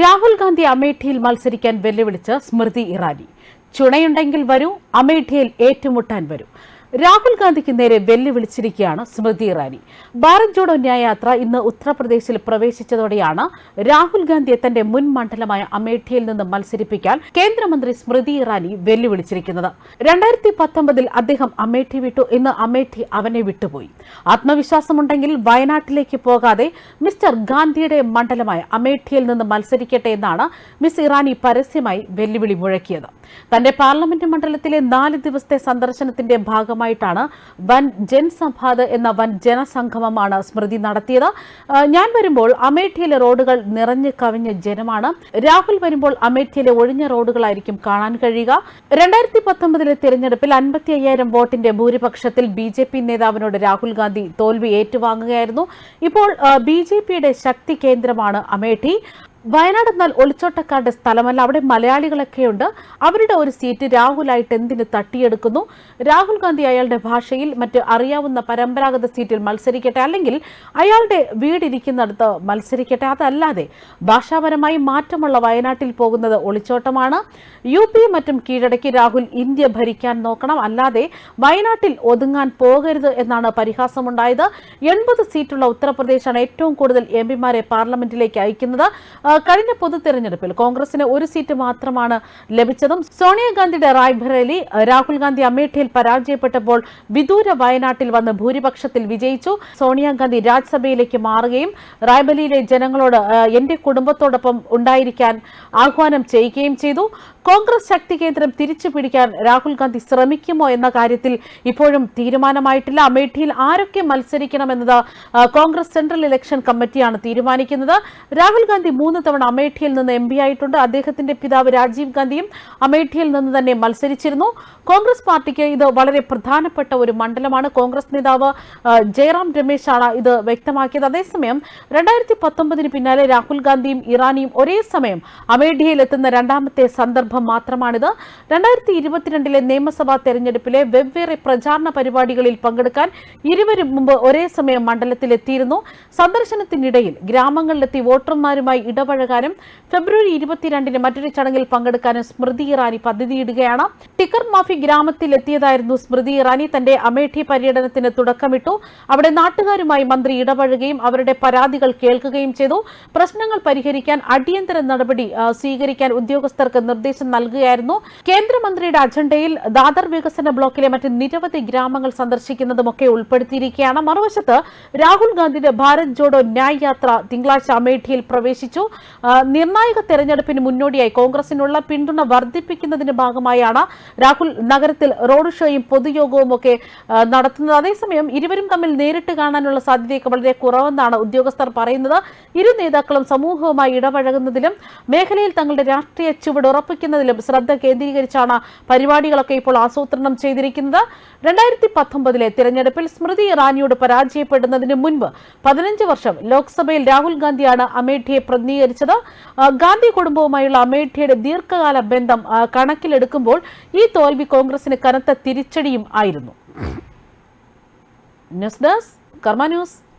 രാഹുൽ ഗാന്ധി അമേഠിയിൽ മത്സരിക്കാൻ വെല്ലുവിളിച്ച് സ്മൃതി ഇറാനി. ചുണയുണ്ടെങ്കിൽ വരൂ അമേഠിയിൽ ഏറ്റുമുട്ടാൻ വരൂ. രാഹുൽ ഗാന്ധിക്ക് നേരെ വെല്ലുവിളിച്ചിരിക്കുകയാണ് സ്മൃതി ഇറാനി. ഭാരത് ജോഡോ ന്യായയാത്ര ഇന്ന് ഉത്തർപ്രദേശിൽ പ്രവേശിച്ചതോടെയാണ് രാഹുൽ ഗാന്ധിയെ തന്റെ മുൻ മണ്ഡലമായ അമേഠിയിൽ നിന്ന് മത്സരിപ്പിക്കാൻ കേന്ദ്രമന്ത്രി സ്മൃതി ഇറാനി വെല്ലുവിളിച്ചിരിക്കുന്നത്. രണ്ടായിരത്തി പത്തൊമ്പതിൽ അദ്ദേഹം അമേഠി വിട്ടു. ഇന്ന് അമേഠി അവനെ വിട്ടുപോയി. ആത്മവിശ്വാസമുണ്ടെങ്കിൽ വയനാട്ടിലേക്ക് പോകാതെ മിസ്റ്റർ ഗാന്ധിയുടെ മണ്ഡലമായ അമേഠിയിൽ നിന്ന് മത്സരിക്കട്ടെ എന്നാണ് മിസ് ഇറാനി പരസ്യമായി വെല്ലുവിളി മുഴക്കിയത്. തന്റെ പാർലമെന്റ് മണ്ഡലത്തിലെ നാല് ദിവസത്തെ സന്ദർശനത്തിന്റെ ഭാഗമായിട്ടാണ് വൻ ജൻസംഭാത് എന്ന വൻ ജനസംഗമമാണ് സ്മൃതി നടത്തിയത്. ഞാൻ വരുമ്പോൾ അമേഠിയിലെ റോഡുകൾ നിറഞ്ഞു കവിഞ്ഞ ജനമാണ്. രാഹുൽ വരുമ്പോൾ അമേഠിയിലെ ഒഴിഞ്ഞ റോഡുകളായിരിക്കും കാണാൻ കഴിയുക. രണ്ടായിരത്തി പത്തൊമ്പതിലെ തിരഞ്ഞെടുപ്പിൽ അൻപത്തി അയ്യായിരം വോട്ടിന്റെ ഭൂരിപക്ഷത്തിൽ ബി ജെ പി നേതാവിനോട് രാഹുൽ ഗാന്ധി തോൽവി ഏറ്റുവാങ്ങുകയായിരുന്നു. ഇപ്പോൾ ബി ജെ പിയുടെ ശക്തി കേന്ദ്രമാണ് അമേഠി. വയനാട് എന്നാൽ ഒളിച്ചോട്ടക്കാരുടെ സ്ഥലമല്ല അവിടെ മലയാളികളൊക്കെയുണ്ട്. അവരുടെ ഒരു സീറ്റ് രാഹുലായിട്ട് എന്തിന് തട്ടിയെടുക്കുന്നു? രാഹുൽ ഗാന്ധി അയാളുടെ ഭാഷയിൽ മറ്റ് അറിയാവുന്ന പരമ്പരാഗത സീറ്റിൽ മത്സരിക്കട്ടെ അല്ലെങ്കിൽ അയാളുടെ വീടിരിക്കുന്നിടത്ത് മത്സരിക്കട്ടെ അതല്ലാതെ ഭാഷാപരമായി മാറ്റമുള്ള വയനാട്ടിൽ പോകുന്നത് ഒളിച്ചോട്ടമാണ്. യു പി മറ്റും കീഴടക്കി രാഹുൽ ഇന്ത്യ ഭരിക്കാൻ നോക്കണം. അല്ലാതെ വയനാട്ടിൽ ഒതുങ്ങാൻ പോകരുത് എന്നാണ് പരിഹാസമുണ്ടായത്. എൺപത് സീറ്റുള്ള ഉത്തർപ്രദേശാണ് ഏറ്റവും കൂടുതൽ എം പിമാരെ പാർലമെന്റിലേക്ക് അയക്കുന്നത്. കഴിഞ്ഞ പൊതു തെരഞ്ഞെടുപ്പിൽ കോൺഗ്രസിന് ഒരു സീറ്റ് മാത്രമാണ് ലഭിച്ചതും സോണിയാഗാന്ധിയുടെ റായ്ബറേലി രാഹുൽ ഗാന്ധി അമേഠിയിൽ പരാജയപ്പെട്ടപ്പോൾ വിദൂര വയനാട്ടിൽ വന്ന് ഭൂരിപക്ഷത്തിൽ വിജയിച്ചു. സോണിയാഗാന്ധി രാജ്യസഭയിലേക്ക് മാറുകയും റായ്ബലിയിലെ ജനങ്ങളോട് എന്റെ കുടുംബത്തോടൊപ്പം ഉണ്ടായിരിക്കാൻ ആഹ്വാനം ചെയ്യുകയും ചെയ്തു. കോൺഗ്രസ് ശക്തി കേന്ദ്രം തിരിച്ചു പിടിക്കാൻ രാഹുൽ ഗാന്ധി ശ്രമിക്കുമോ എന്ന കാര്യത്തിൽ ഇപ്പോഴും തീരുമാനമായിട്ടില്ല. അമേഠിയിൽ ആരൊക്കെ മത്സരിക്കണമെന്നത് കോൺഗ്രസ് സെൻട്രൽ ഇലക്ഷൻ കമ്മിറ്റിയാണ് തീരുമാനിക്കുന്നത്. രാഹുൽ ഗാന്ധി മൂന്ന് തവണ അമേഠിയിൽ നിന്ന് എം ആയിട്ടുണ്ട്. അദ്ദേഹത്തിന്റെ പിതാവ് രാജീവ് ഗാന്ധിയും അമേഠിയിൽ നിന്ന് തന്നെ മത്സരിച്ചിരുന്നു. കോൺഗ്രസ് പാർട്ടിക്ക് ഇത് വളരെ പ്രധാനപ്പെട്ട ഒരു മണ്ഡലമാണ്. കോൺഗ്രസ് നേതാവ് ജയറാം രമേശാണ് ഇത് വ്യക്തമാക്കിയത്. അതേസമയം രണ്ടായിരത്തി പത്തൊമ്പതിന് പിന്നാലെ രാഹുൽ ഗാന്ധിയും ഇറാനിയും ഒരേ സമയം അമേഠിയിൽ എത്തുന്ന രണ്ടാമത്തെ സന്ദർഭം മാത്രമാണിത്. രണ്ടായിരത്തി ഇരുപത്തിരണ്ടിലെ നിയമസഭാ തെരഞ്ഞെടുപ്പിലെ വെവ്വേറെ പ്രചാരണ പരിപാടികളിൽ പങ്കെടുക്കാൻ ഇരുവരും മുമ്പ് ഒരേ സമയം മണ്ഡലത്തിലെത്തിയിരുന്നു. സന്ദർശനത്തിനിടയിൽ ഗ്രാമങ്ങളിലെത്തി വോട്ടർമാരുമായി ഇടപഴകാനും ഫെബ്രുവരി ഇരുപത്തിരണ്ടിന് മറ്റൊരു ചടങ്ങിൽ പങ്കെടുക്കാനും സ്മൃതി ഇറാനി പദ്ധതിയിടുകയാണ് ടിക്കർ മാഫി ഗ്രാമത്തിലെത്തിയതായിരുന്നു സ്മൃതി ഇറാനി. തന്റെ അമേഠി പര്യടനത്തിന് തുടക്കമിട്ടു. അവിടെ നാട്ടുകാരുമായി മന്ത്രി ഇടപഴകുകയും അവരുടെ പരാതികൾ കേൾക്കുകയും ചെയ്തു. പ്രശ്നങ്ങൾ പരിഹരിക്കാൻ അടിയന്തര നടപടി സ്വീകരിക്കാൻ ഉദ്യോഗസ്ഥർക്ക് നിർദ്ദേശം നൽകുകയായിരുന്നു. കേന്ദ്രമന്ത്രിയുടെ അജണ്ടയിൽ ദാദർ വികസന ബ്ലോക്കിലെ മറ്റ് നിരവധി ഗ്രാമങ്ങൾ സന്ദർശിക്കുന്നതുമൊക്കെ ഉൾപ്പെടുത്തിയിരിക്കുകയാണ്. മറുവശത്ത് രാഹുൽ ഗാന്ധിയുടെ ഭാരത് ജോഡോ ന്യായ് യാത്ര തിങ്കളാഴ്ച അമേഠിയിൽ പ്രവേശിച്ചു. നിർണായക തെരഞ്ഞെടുപ്പിന് മുന്നോടിയായി കോൺഗ്രസിനുള്ള പിന്തുണ വർദ്ധിപ്പിക്കുന്നതിന്റെ ഭാഗമായാണ് രാഹുൽ നഗരത്തിൽ റോഡ് ഷോയും പൊതുയോഗവും ഒക്കെ നടത്തുന്നത്. അതേസമയം ഇരുവരും തമ്മിൽ നേരിട്ട് കാണാനുള്ള സാധ്യതയൊക്കെ വളരെ കുറവെന്നാണ് ഉദ്യോഗസ്ഥർ പറയുന്നത്. ഇരു നേതാക്കളും സമൂഹവുമായി ഇടപഴകുന്നതിലും മേഖലയിൽ തങ്ങളുടെ രാഷ്ട്രീയ ചുവട് ഉറപ്പിക്കുന്നതിലും ശ്രദ്ധ കേന്ദ്രീകരിച്ചാണ് പരിപാടികളൊക്കെ ഇപ്പോൾ ആസൂത്രണം ചെയ്തിരിക്കുന്നത്. രണ്ടായിരത്തി പത്തൊമ്പതിലെ തിരഞ്ഞെടുപ്പിൽ സ്മൃതി ഇറാനിയോട് പരാജയപ്പെടുന്നതിന് മുൻപ് പതിനഞ്ച് വർഷം ലോക്സഭയിൽ രാഹുൽ ഗാന്ധിയാണ് അമേഠിയെ പ്രതിനിധീകരിച്ചത്. ആ, ഗാന്ധി കുടുംബവുമായുള്ള അമേഠിയുടെ ദീർഘകാല ബന്ധം കണക്കിലെടുക്കുമ്പോൾ ഈ തോൽവി കോൺഗ്രസിന് കനത്ത തിരിച്ചടിയും ആയിരുന്നു. News desk Karma news.